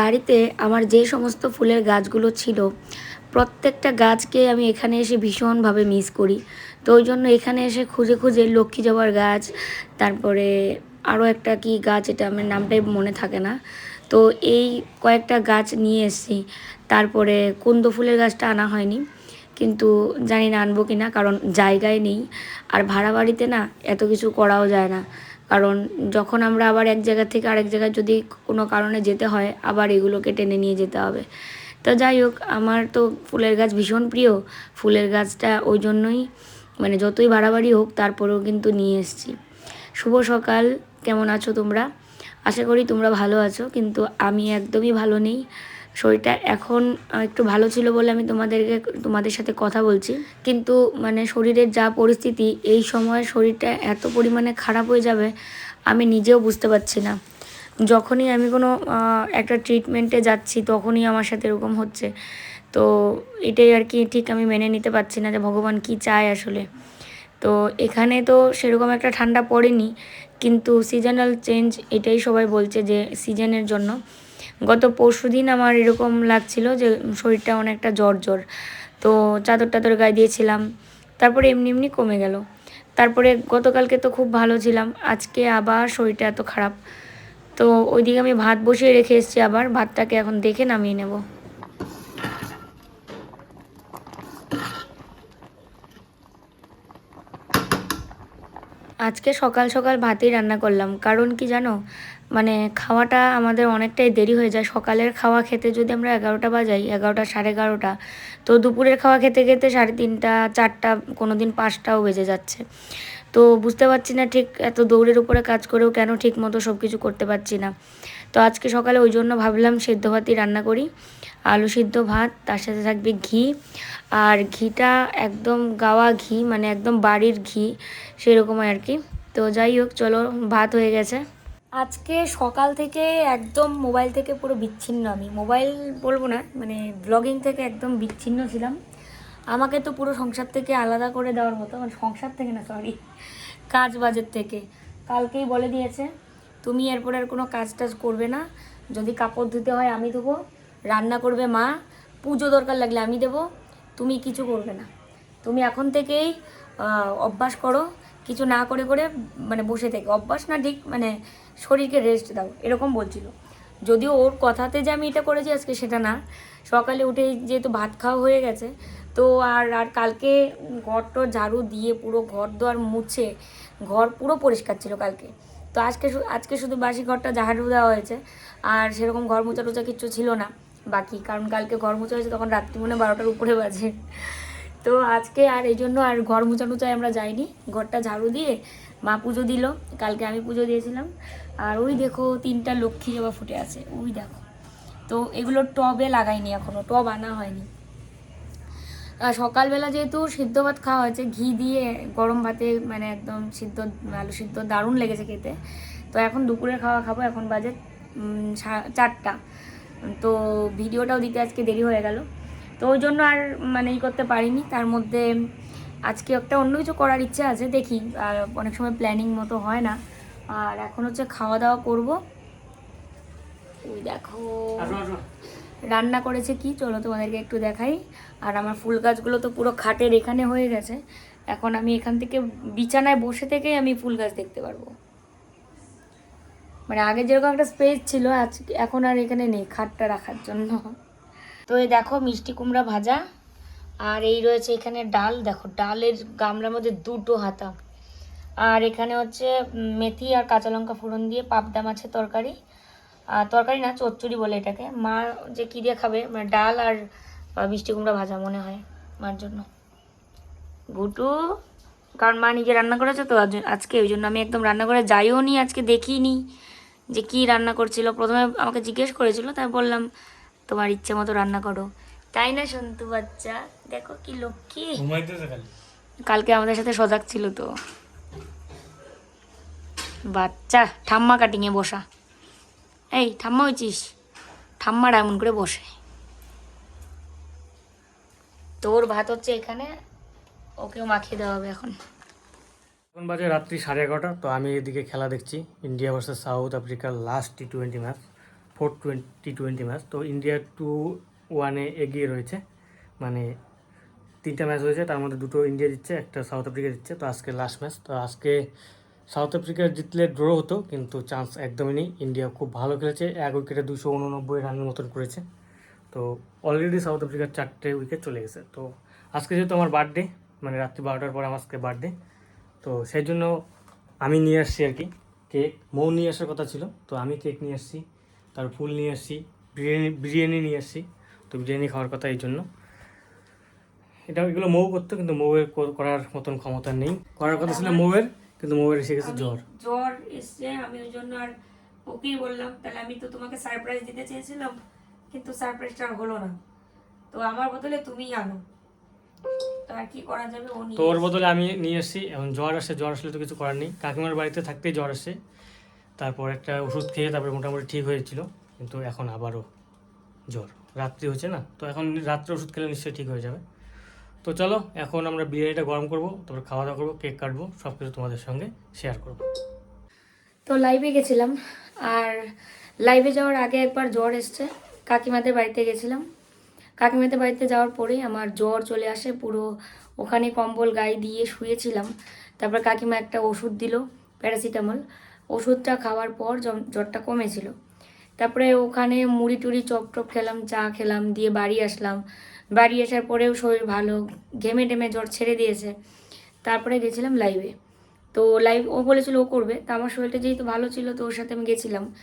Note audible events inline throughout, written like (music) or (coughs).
বাড়িতে আমার যে সমস্ত ফুলের গাছগুলো ছিল, প্রত্যেকটা গাছকে আমি এখানে এসে ভীষণভাবে মিস করি। তো ওই জন্য এখানে এসে খুঁজে খুঁজে লক্ষ্মী জবার গাছ, তারপরে আরও একটা কি গাছ, এটা আমার নামটাই মনে থাকে না। তো এই কয়েকটা গাছ নিয়ে এসেছি। তারপরে কুন্দ ফুলের গাছটা আনা হয়নি, কিন্তু জানি না আনব কি না কারণ জায়গায় নেই। আর ভাড়া বাড়িতে না এত কিছু করাও যায় না। কারণ যখন আমরা আবার এক জায়গা থেকে আরেক জায়গায় যদি কোনো কারণে যেতে হয়, আবার এগুলোকে টেনে নিয়ে যেতে হবে। তো যাই হোক, আমার তো ফুলের গাছ ভীষণ প্রিয়। ফুলের গাছটা ওই জন্যই মানে যতই বাড়াবাড়ি হোক, তারপরেও কিন্তু নিয়ে এসেছি। শুভ সকাল, কেমন আছো তোমরা? আশা করি তোমরা ভালো আছো, কিন্তু আমি একদমই ভালো নেই। শরীরটা এখন একটু ভালো ছিল বলে আমি তোমাদেরকে, তোমাদের সাথে কথা বলছি। কিন্তু মানে শরীরের যা পরিস্থিতি, এই সময় শরীরটা এত পরিমাণে খারাপ হয়ে যাবে, আমি নিজেও বুঝতে পারছি না। যখনই আমি কোনো একটা ট্রিটমেন্টে যাচ্ছি, তখনই আমার সাথে এরকম হচ্ছে। তো এটাই আর কি ঠিক আমি মেনে নিতে পারছি না যে ভগবান কি চায় আসলে। তো এখানে তো সেরকম একটা ঠান্ডা পড়েনি, কিন্তু সিজনাল চেঞ্জ এটাই সবাই বলছে যে সিজনের জন্য। গত পরশু দিন আমার এরকম লাগছিল যে শরীরটা অনেকটা জ্বর জ্বর তো চাদর টাদর গায়ে দিয়েছিলাম, তারপরে এমনি এমনি কমে গেল। তারপরে গতকালকে তো খুব ভালো ছিলাম, আজকে আবার শরীরটা এত খারাপ। তো ওইদিকে আমি ভাত বসিয়ে রেখে এসেছি আবার, ভাতটাকে এখন দেখে নামিয়ে নেব। আজকে সকাল সকাল ভাতই রান্না করলাম, কারণ কি জানো? মানে খাওয়াটা আমাদের অনেকটাই দেরি হয়ে যায়। সকালের খাওয়া খেতে যদি আমরা এগারোটা বাজাই, এগারোটা সাড়ে এগারোটা, তো দুপুরের খাওয়া খেতে খেতে সাড়ে তিনটা, চারটা কোনো দিন পাঁচটাও বেজে যাচ্ছে। তো বুঝতে পারছি না ঠিক এত দৌড়ের উপরে কাজ করেও কেন ঠিক মতো সব কিছু করতে পারছি না। তো আজকে সকালে ওই জন্য ভাবলাম সেদ্ধ ভাতই রান্না করি। আলু সিদ্ধ ভাত, তার সাথে থাকবে ঘি। আর ঘিটা একদম গাওয়া ঘি মানে একদম বাড়ির ঘি সেরকম আর কি। তো যাই হোক, চলো ভাত হয়ে গেছে। আজকে সকাল থেকে একদম মোবাইল থেকে পুরো বিচ্ছিন্ন আমি। মোবাইল বলব না মানে ব্লগিং থেকে একদম বিচ্ছিন্ন ছিলাম। আমাকে তো পুরো সংসার থেকে আলাদা করে দেওয়ার মতো মানে সংসার থেকে না সরি কাজ বাজের থেকে। কালকেই বলে দিয়েছে, তুমি এরপরে আর কোনো কাজ টাজ করবে না। যদি কাপড় ধুতে হয় আমি ধোবো, রান্না করবে মা, পুজো দরকার লাগলে আমি দেবো, তুমি কিছু করবে না। তুমি এখন থেকেই অভ্যাস করো, কিছু না করে করে মানে বসে থেকে। অভ্যাস না ঠিক মানে শরীরকে রেস্ট দাও, এরকম বলছিল। যদিও ওর কথাতে যে আমি এটা করেছি আজকে সেটা না। সকালে উঠে যেহেতু ভাত খাওয়া হয়ে গেছে, তো আর আর কালকে ঘরটর ঝাড়ু দিয়ে পুরো ঘর দোয়ার মুছে, ঘর পুরো পরিষ্কার ছিল কালকে। তো আজকে আজকে শুধু বাসি ঘরটা ঝাড়ু দেওয়া হয়েছে, আর সেরকম ঘর মোছা টোচা কিচ্ছু ছিল না। বাকি, কারণ কালকে ঘর মোছা হয়েছে তখন রাত্রি মনে বারোটার উপরে বাজে। তো আজকে আর এই জন্য আর ঘর মোছা টোচায় আমরা যাইনি। ঘরটা ঝাড়ু দিয়ে মা পুজো দিল, কালকে আমি পুজো দিয়েছিলাম। আর ওই দেখো তিনটা লক্ষ্মী জবা ফুটে আছে, ওই দেখো। তো এগুলো টবে লাগাইনি এখনও, টব আনা হয়নি। সকালবেলা যেহেতু সিদ্ধ ভাত খাওয়া হয়েছে, ঘি দিয়ে গরম ভাতে মানে একদম সিদ্ধ, আলু সিদ্ধ দারুণ লেগেছে খেতে। তো এখন দুপুরের খাওয়া খাব, এখন বাজে চারটা। তো ভিডিওটাও দিতে আজকে দেরি হয়ে গেল। তো ওই জন্য আর মানে ই করতে পারিনি। তার মধ্যে আজকে একটা অন্য কিছু করার ইচ্ছা আছে দেখি। আর অনেক সময় প্ল্যানিং মতো হয় না। আর এখন হচ্ছে খাওয়া দাওয়া করব। ওই দেখো। রান্না করেছে কি? চলো তোমাদেরকে একটু দেখাই। আর আমার ফুল গাছগুলো তো পুরো খাটের এখানে হয়ে গেছে। এখন আমি এখান থেকে বিছানায় বসে থেকেই আমি ফুল গাছ দেখতে পারব। মানে আগে যেরকম একটা স্পেস ছিল আজ এখন আর এখানে নেই খাটটা রাখার জন্য। তো এই দেখো মিষ্টি কুমড়া ভাজা, আর এই রয়েছে এখানে ডাল। দেখো, ডালের গামলার মধ্যে দুটো হাতা। আর এখানে হচ্ছে মেথি আর কাঁচা লঙ্কা ফোড়ন দিয়ে পাবদা মাছের তরকারি। আর তরকারি না, চচ্চড়ি বলে এটাকে। মা যে কী দিয়ে খাবে? মানে ডাল আর মিষ্টি কুমড়া ভাজা মনে হয় মার জন্য। গুটু, কারণ মা নিজে রান্না করেছে তো, আজ- আজকে ওই জন্য আমি একদম রান্না করে যাইও নি, আজকে দেখিনি যে কি রান্না করছিল। প্রথমে আমাকে জিজ্ঞেস করেছিল তাই বললাম তোমার ইচ্ছে মতো রান্না করো। তাই না সন্তু বাচ্চা? দেখো কি লক্ষ্মী। কালকে আমাদের সাথে সজাগ ছিল তো। বাচ্চা ঠাম্মা কাটিংয়ে বসা। এই ঠাম্মা হয়েছিস? ঠাম্মারা এমন করে বসে। তোর ভাত হচ্ছে এখানে ওকেও মাখিয়ে দেওয়া হবে এখন। এখন বাজে রাত্রি সাড়ে এগারোটা তো আমি এদিকে খেলা দেখছি। ইন্ডিয়া ভার্সেস সাউথ আফ্রিকার last T twenty match four twenty twenty match. তো ইন্ডিয়া টু ওয়ানে এগিয়ে রয়েছে। মানে তিনটা ম্যাচ হয়েছে, তার মধ্যে দুটো ইন্ডিয়া জিতছে, একটা সাউথ আফ্রিকা জিতছে। তো আজকে লাস্ট ম্যাচ তো আজকে সাউথ আফ্রিকা জিতলে ড্র হতো, কিন্তু চান্স একদমই নেই। ইন্ডিয়া খুব ভালো খেলেছে, এক উইকেটে দুশো উননব্বই রানের মতন করেছে। তো অলরেডি সাউথ আফ্রিকার চারটে উইকেট চলে গেছে। তো আজকে যেহেতু আমার বার্থডে মানে রাত্রি বারোটার পর আমার আজকে বার্থডে তো সেই জন্য আমি নিয়ে আসছি আর কি। কেক মৌ নিয়ে আসার কথা ছিল, তো আমি কেক নিয়ে আসছি। তার ফুল নিয়ে আসছি বিরিয়ানি বিরিয়ানি নিয়ে আসছি। তো বিরিয়ানি খাওয়ার কথা এই জন্য। এটা এগুলো মৌ করতো কিন্তু মৌয়ের করার মতন ক্ষমতা নেই। করার কথা ছিল মৌয়ের কিন্তু মৌয়ের এসে গেছে জ্বর। জ্বর এসছে আমি ওই জন্য আর ওকেই বললাম তাহলে আমি তো তোমাকে সারপ্রাইজ দিতে চেয়েছিলাম কিন্তু সারপ্রাইজটা আর হলো না। তো আমার বদলে তুমিই আনো। তো আর কি করা যাবে ও নিয়ে বদলে আমি নিয়ে এসেছি এখন জ্বর আসে জ্বর আসলে তো কিছু করার নেই। কাকিমার বাড়িতে থাকতেই জ্বর আসে। তারপর একটা ওষুধ খেয়ে তারপরে মোটামুটি ঠিক হয়েছিল, কিন্তু এখন আবারও জ্বর। রাত্রি হচ্ছে না, তো এখন রাত্রে ওষুধ খেলে নিশ্চয়ই ঠিক হয়ে যাবে। তো চলো, এখন আমরা বিরিয়ানিটা গরম করব, তারপর খাওয়া দাওয়া করব, কেক কাটবো সব কিছু তোমাদের সঙ্গে শেয়ার করব। তো লাইভে গেছিলাম, আর লাইভে যাওয়ার আগে একবার জ্বর এসছে। কাকিমাদের বাড়িতে গেছিলাম। কাকিমাদের বাড়িতে যাওয়ার পরেই আমার জ্বর চলে আসে, পুরো ওখানে কম্বল গায়ে দিয়ে শুয়েছিলাম। তারপর কাকিমা একটা ওষুধ দিল, প্যারাসিটামল। ওষুধটা খাওয়ার পর জ্বর- জ্বরটা কমেছিল। তারপরে ওখানে মুড়ি টুড়ি, চপ টপ খেলাম, চা খেলাম, দিয়ে বাড়ি আসলাম। বাড়ি আসার পরেও শরীর ভালো, ঘেমে টেমে জ্বর ছেড়ে দিয়েছে। তারপরে গেছিলাম লাইভে তো লাইভ ও বলেছিল ও করবে। তা আমার শরীরটা যেহেতু ভালো ছিল, তো ওর সাথে আমি গেছিলাম।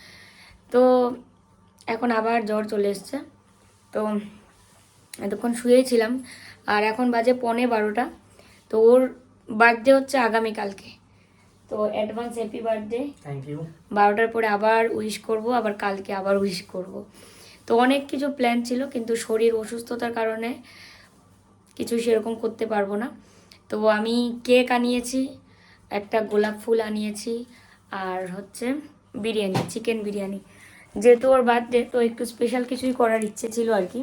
তো এখন আবার জ্বর চলে এসছে। তো এতক্ষণ শুয়েছিলাম আর এখন বাজে পনে বারোটা। তো ওর বার্থডে হচ্ছে আগামীকালকে। তো advance happy birthday thank you বারোটার পরে আবার উইশ করব আবার কালকে আবার উইশ করব। তো অনেক কিছু প্ল্যান ছিল কিন্তু শরীর অসুস্থতার কারণে কিছু সেরকম করতে পারব না। তো আমি কেক আনিয়েছি একটা গোলাপ ফুল আনিয়েছি আর হচ্ছে বিরিয়ানি চিকেন বিরিয়ানি। যেহেতু ওর বার্থডে তো একটু স্পেশাল কিছুই করার ইচ্ছে ছিল আর কি।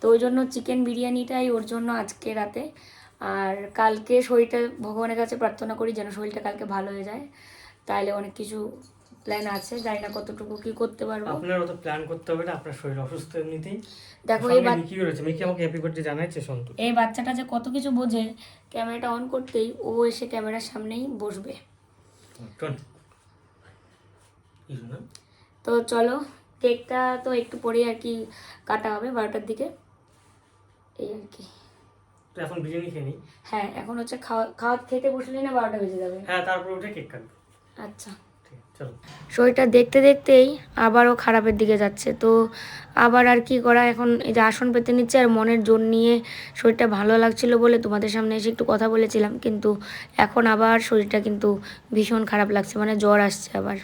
তো ওই জন্য চিকেন বিরিয়ানিটাই ওর জন্য আজকে রাতে। আর কালকে শরীরটা ভগবানের কাছে প্রার্থনা করি যেন শরীরটা কালকে ভালো হয়ে যায়। তাহলে অনেক কিছু প্ল্যান আছে জানি না কতটুকু কি করতে পারব। আপনার অত প্ল্যান করতে হবে না আপনার শরীর অসুস্থ এমনিতেই। দেখো এই সঙ্গে বাচ্চা মিকি আমাকে হ্যাপি বার্থডে জানাইছে সন্তু। এই বাচ্চাটা যে কত কিছু বোঝে ক্যামেরাটা অন করতেই ও এসে ক্যামেরার সামনেই বসবে। তো চলো কেকটা তো একটু পরেই আর কি কাটা হবে বারোটার দিকে। এই আর কি। তো এখন বিরিয়ানি খেয়ে নিই। হ্যাঁ এখন হচ্ছে খাওয়া খাওয়া খেতে বসলেই না বারোটা বেজে যাবে। হ্যাঁ তারপর উঠে কেক কাটবো। আচ্ছা। শরীরটা দেখতে দেখতেই আবারও খারাপের দিকে যাচ্ছে। তো আবার আর কি করা এখন এই যে আসন পেতে নিচ্ছে আর মনের জোর নিয়ে শরীরটা ভালো লাগছিল বলে তোমাদের সামনে এসে একটু কথা বলেছিলাম। কিন্তু এখন আবার শরীরটা কিন্তু ভীষণ খারাপ লাগছে মানে জ্বর আসছে আবার।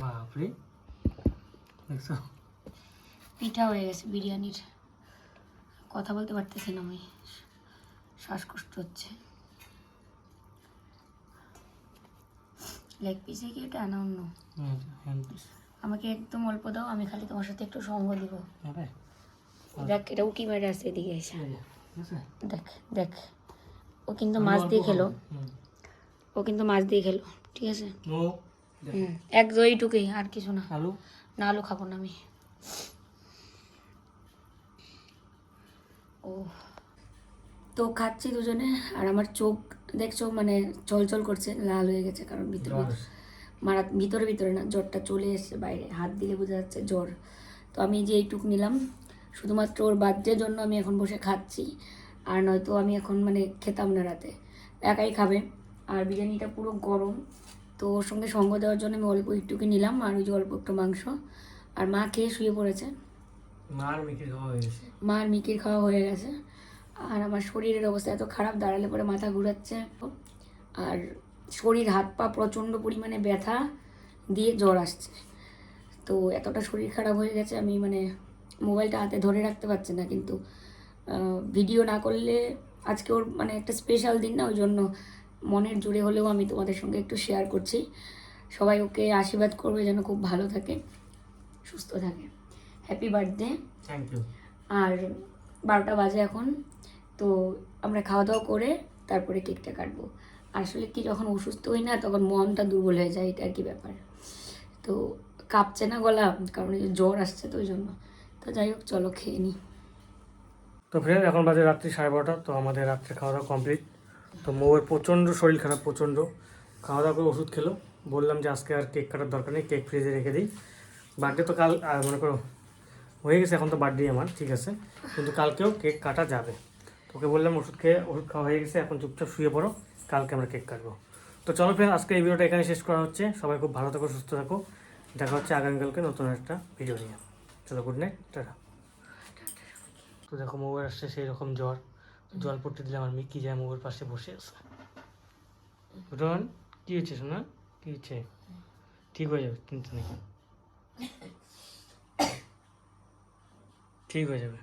বাপরে। দেখছ? পিঠা হয়ে গেছে বিরিয়ানির। কথা বলতে পারতেছি না আমি। শ্বাসকষ্ট হচ্ছে। লেগ পিসে কি এটা? আনা অন্য। আমাকে একদম অল্প দাও আমি খালি তোমার সাথে একটু সঙ্গ দিব। দেখ এটা উকি মেরে আসছে এদিকে এসে। আছে দেখ দেখ। ও কিন্তু মাছ দিয়ে খেলো। ও কিন্তু মাছ দিয়ে খেলো ঠিক আছে? এক দইটুকুই আর কিছু না। আলু? না আলু খাব না আমি। ও তো খাচ্ছি দুজনে আর আমার চোখ দেখছ মানে চলচল করছে লাল হয়ে গেছে কারণ ভিতরে মারা ভিতরে ভিতরে না জ্বরটা চলে এসছে বাইরে হাত দিলে বোঝা যাচ্ছে জ্বর। তো আমি যে এইটুক নিলাম শুধুমাত্র ওর বার্থডের জন্য আমি এখন বসে খাচ্ছি আর নয়তো আমি এখন মানে খেতাম না রাতে। একাই খাবে আর বিরিয়ানিটা পুরো গরম তো ওর সঙ্গে সঙ্গ দেওয়ার জন্য আমি অল্প একটুকে নিলাম আর ওই যে অল্প একটু মাংস। আর মা খেয়ে শুয়ে পড়েছে। মার মিকির খাওয়া হয়ে গেছে? মা আর মিকির খাওয়া হয়ে গেছে। আর আমার শরীরের অবস্থা এত খারাপ দাঁড়ালে পরে মাথা ঘুরাচ্ছে। আর শরীর হাত পা প্রচণ্ড পরিমাণে ব্যথা দিয়ে জ্বর আসছে। তো এতটা শরীর খারাপ হয়ে গেছে আমি মানে মোবাইলটা হাতে ধরে রাখতে পারছি না। কিন্তু ভিডিও না করলে আজকে ওর মানে একটা স্পেশাল দিন না ওই জন্য মনের জুড়ে হলেও আমি তোমাদের সঙ্গে একটু শেয়ার করছি। সবাই ওকে আশীর্বাদ করবে যেন খুব ভালো থাকে সুস্থ থাকে। হ্যাপি বার্থডে থ্যাংক ইউ আর বারোটা বাজে এখন তো আমরা খাওয়া দাওয়া করে তারপরে কেকটা কাটবো। আসলে কি যখন অসুস্থ হই না তখন মনটা দুর্বল হয়ে যায় এটা আর কি ব্যাপার? তো কাঁপছে না গলা কারণ জ্বর আসছে তো ওই জন্য। তো যাই হোক চলো খেয়ে নিই তো ফ্রেন্ড এখন বাজে রাত্রি সাড়ে বারোটা তো আমাদের রাত্রে খাওয়া দাওয়া কমপ্লিট তো মৌয়ের প্রচণ্ড শরীর খারাপ, প্রচণ্ড। খাওয়া দাওয়া করে ওষুধ খেলো। বললাম যে আজকে আর কেক কাটার দরকার নেই কেক ফ্রিজে রেখে দিই। বার্থডে তো কাল আর মনে করো, হয়ে গেছে, এখন তো বার্থডে আমার, ঠিক আছে। কিন্তু কালকেও কেক কাটা যাবে। তোকে বললাম, ওষুধ খেয়ে, ওষুধ খাওয়া হয়ে গেছে, এখন চুপচাপ শুয়ে পড়ো, কালকে আমরা কেক কাটবো। তো চলো ফ্রেন্ড আজকে এই ভিডিওটা এখানে শেষ করা হচ্ছে। সবাই খুব ভালো থাকো, সুস্থ থাকো। দেখা হচ্ছে আগামীকালকে নতুন একটা ভিডিও নিয়ে। চলো গুড নাইট টাটা। তো দেখো, মৌয়ের আসছে সেই রকম জ্বর। জল পড়তে দিলাম আর মিকি যায় মুখের পাশে বসে আছে। রন কি হচ্ছে শোনা কি হচ্ছে ঠিক হয়ে যাবে চিন্তা নেই (coughs) ঠিক হয়ে যাবে।